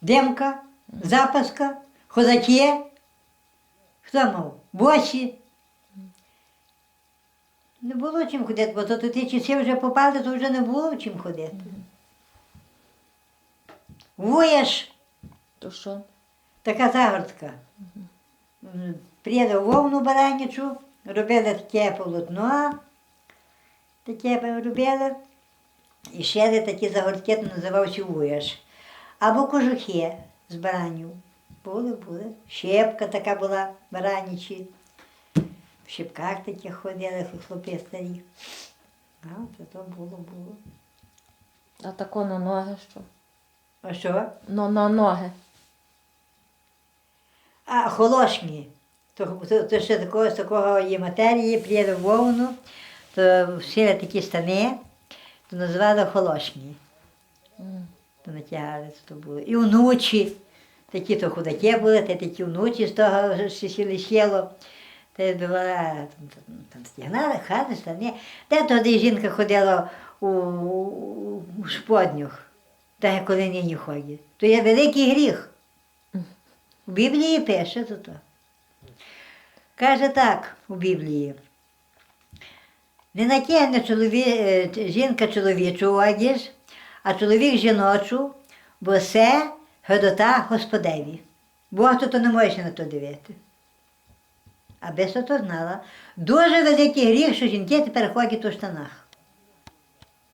Демка, запаска, хозаки. Хто мав? Босі. Не було чим ходити, бо то ті часи вже попали, то вже не було чим ходити. Вуєш, То що? така загортка. М, Пріяли вовну баранячу, робили таке полотно, таке робили. І ще такі загортки, називався вуєш. Або кожухи з баранів. Були, були. Щепка така була баранічі. В щепках таких ходили хлопці старі. А, то, то було, було. А тако на ноги що? А що? Ну, на ноги. А, холошні. То, то, то ще такого, з такого є матерії, приїде вовну, то всі такі стани, то називали холошні. М. То натягали, то було. І внучі, такі то худаки були, та такі внучі з того сіло. Та була, там, там, стягнали, хати, стани. Де тоді жінка ходила у, у, у та коли нині ходять. То є великий гріх. У Біблії пише то. то. Каже так у Біблії. Не натягне чолові... е, жінка чоловічу одіж, а чоловік жіночу, бо це годота Господеві. Бог то, не може на то дивити. Аби то знала. Дуже великий гріх, що жінки тепер ходять у штанах.